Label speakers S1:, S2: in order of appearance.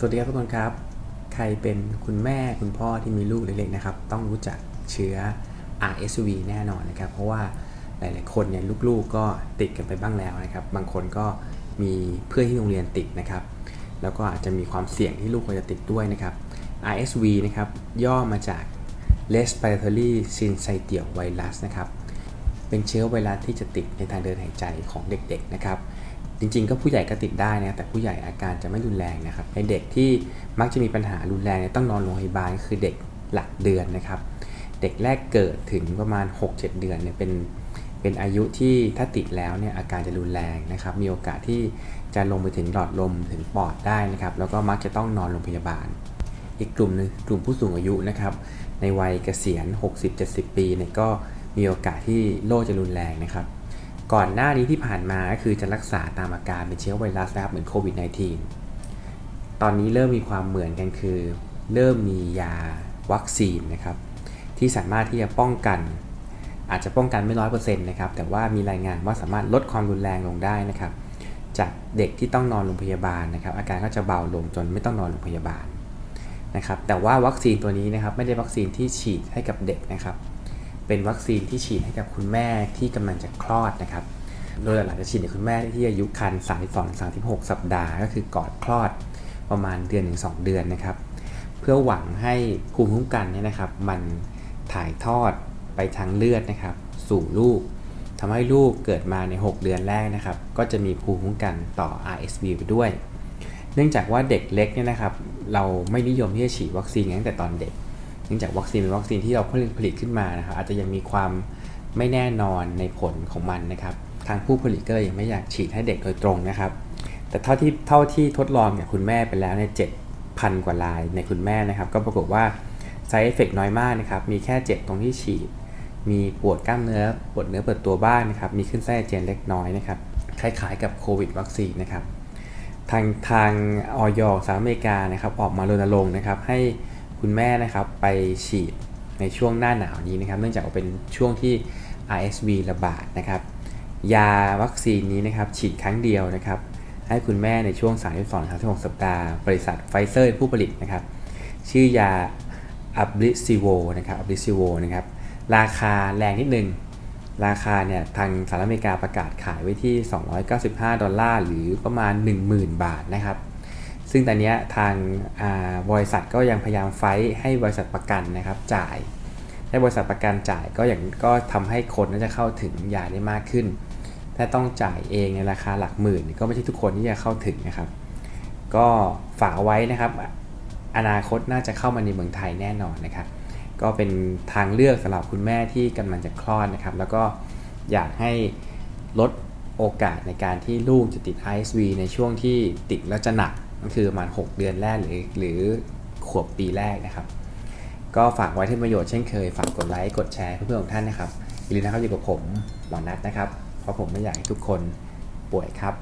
S1: สวัสดีครับทุกคนครับ ใครเป็นคุณแม่คุณพ่อที่มีลูกเล็กๆนะครับ ต้องรู้จักเชื้อ RSV แน่นอนนะครับ เพราะว่าหลายๆคนเนี่ยลูกๆก็ติดกันไปบ้างแล้วนะครับ บางคนก็มีเพื่อนที่โรงเรียนติดนะครับ แล้วก็อาจจะมีความเสี่ยงที่ลูกควรจะติดด้วยนะครับ RSV นะครับย่อมาจาก Respiratory Syncytial Virus นะครับ เป็นเชื้อไวรัสที่จะติดในทางเดินหายใจของเด็กๆนะครับ จริงๆ ก็ผู้ใหญ่ก็ติดได้นะแต่ผู้ใหญ่อาการจะไม่รุนแรงนะครับในเด็กที่มักจะมีปัญหารุนแรงเนี่ยต้องนอนโรงพยาบาลคือเด็กหลักเดือนนะครับ เด็กแรกเกิดถึงประมาณ 6-7 เดือนเนี่ยเป็นเป็นอายุที่ถ้าติดแล้วเนี่ยอาการจะรุนแรงนะครับ มีโอกาสที่จะลงไปถึงหลอดลมถึงปอดได้นะครับ แล้วก็มักจะต้องนอนโรงพยาบาล อีกกลุ่มหนึงกลุ่มผู้สูงอายุนะครับ ในวัยเกษียณ 60-70 ปีเนี่ยก็ มีโอกาสที่โรคจะรุนแรงนะครับ ก่อนหน้านี้ที่ผ่านมาก็คือจะรักษาตามอาการเป็นเชื้อไวรัสนะครับเหมือนโควิด -19 ตอนนี้เริ่มมีความเหมือนกันคือ เริ่มมียาวัคซีนนะครับ ที่สามารถที่จะป้องกันอาจจะป้องกันไม่ร้อยเปอร์เซ็นต์นะครับ แต่ว่ามีรายงานว่าสามารถลดความรุนแรงลงได้นะครับ จากเด็กที่ต้องนอนโรงพยาบาลนะครับ อาการก็จะเบาลงจนไม่ต้องนอนโรงพยาบาลนะครับ แต่ว่าวัคซีนตัวนี้นะครับไม่ได้วัคซีนที่ฉีดให้กับเด็กนะครับ เป็นวัคซีนที่ฉีดให้กับคุณแม่ที่กำลังจะคลอดนะครับ โดยหลักๆจะฉีดในคุณแม่ที่อายุครรภ์32-36 สัปดาห์ ก็คือก่อนคลอดประมาณเดือนถึง2เดือนนะครับ เพื่อหวังให้ภูมิคุ้มกันเนี่ยนะครับ มันถ่ายทอดไปทางเลือดนะครับ สู่ลูกทำให้ลูกเกิดมาใน 6 เดือนแรกนะครับ ก็จะมีภูมิคุ้มกันต่อ RSV ไปด้วย เนื่องจากว่าเด็กเล็กเนี่ยนะครับ เราไม่นิยมที่จะฉีดวัคซีนนตั้งแต่ตอนเด็ก เนื่องจากวัคซีนเป็นวัคซีนที่เราผลิตขึ้นมานะครับอาจจะยังมีความไม่แน่นอนในผลของมันนะครับ ทางผู้ผลิตก็เลยยังไม่อยากฉีดให้เด็กโดยตรงนะครับ แต่เท่าที่เท่าที่ทดลองกับคุณแม่ไปแล้วเนี่ยเจ็ดพันกว่าลายในคุณแม่นะครับ ก็ปรากฏว่า side effect น้อยมากนะครับ มีแค่เจ็บตรงที่ฉีด มีปวดกล้ามเนื้อปวดเนื้อเปวดตัวบ้างนะครับ มีขึ้นไส้อาเจียนเล็กน้อยนะครับ คล้ายๆกับโควิดวัคซีนนะครับ ทางทางออยสหรัฐอเมริกานะครับ ออกมารณรงค์นะครับให้ คุณแม่นะครับไปฉีดในช่วงหน้าหนาวนี้นะครับ เนื่องจากว่าเป็นช่วงที่ RSV ระบาดนะครับ ยาวัคซีนนี้นะครับฉีดครั้งเดียวนะครับ ให้คุณแม่ในช่วง 32-36 สัปดาห์ บริษัทไฟเซอร์ผู้ผลิตนะครับ ชื่อยาอับลิซิโวนะครับอับลิซิโวนะครับ ราคาแรงนิดนึง ราคาเนี่ยทางสหรัฐอเมริกาประกาศขายไว้ที่ 295 ดอลลาร์ หรือประมาณ 10,000 บาทนะครับ ซึ่งตอนนี้ทางบริษัทก็ยังพยายามไฟท์ให้บริษัทประกันนะครับจ่ายให้บริษัทประกันจ่ายก็อย่างก็ทำให้คนน่าจะเข้าถึงยาได้มากขึ้น ถ้าต้องจ่ายเองในราคาหลักหมื่น ก็ไม่ใช่ทุกคนที่จะเข้าถึงนะครับ ก็ฝากไว้นะครับ อนาคตน่าจะเข้ามาในเมืองไทยแน่นอนนะครับ ก็เป็นทางเลือกสำหรับคุณแม่ที่กำลังจะคลอดนะครับ แล้วก็อยากให้ลดโอกาสในการที่ลูกจะติด ISV ในช่วงที่ติดแล้วจะหนัก ก็คือประมาณ 6 เดือนแรกหรือหรือขวบปีแรกนะครับ ก็ฝากไว้ที่ประโยชน์เช่นเคย ฝากกดไลค์กดแชร์เพื่อนๆของท่านนะครับอย่าลืมนะครับอยู่กับผมหมอนัทนะครับ เพราะผมไม่อยากให้ทุกคนป่วยครับ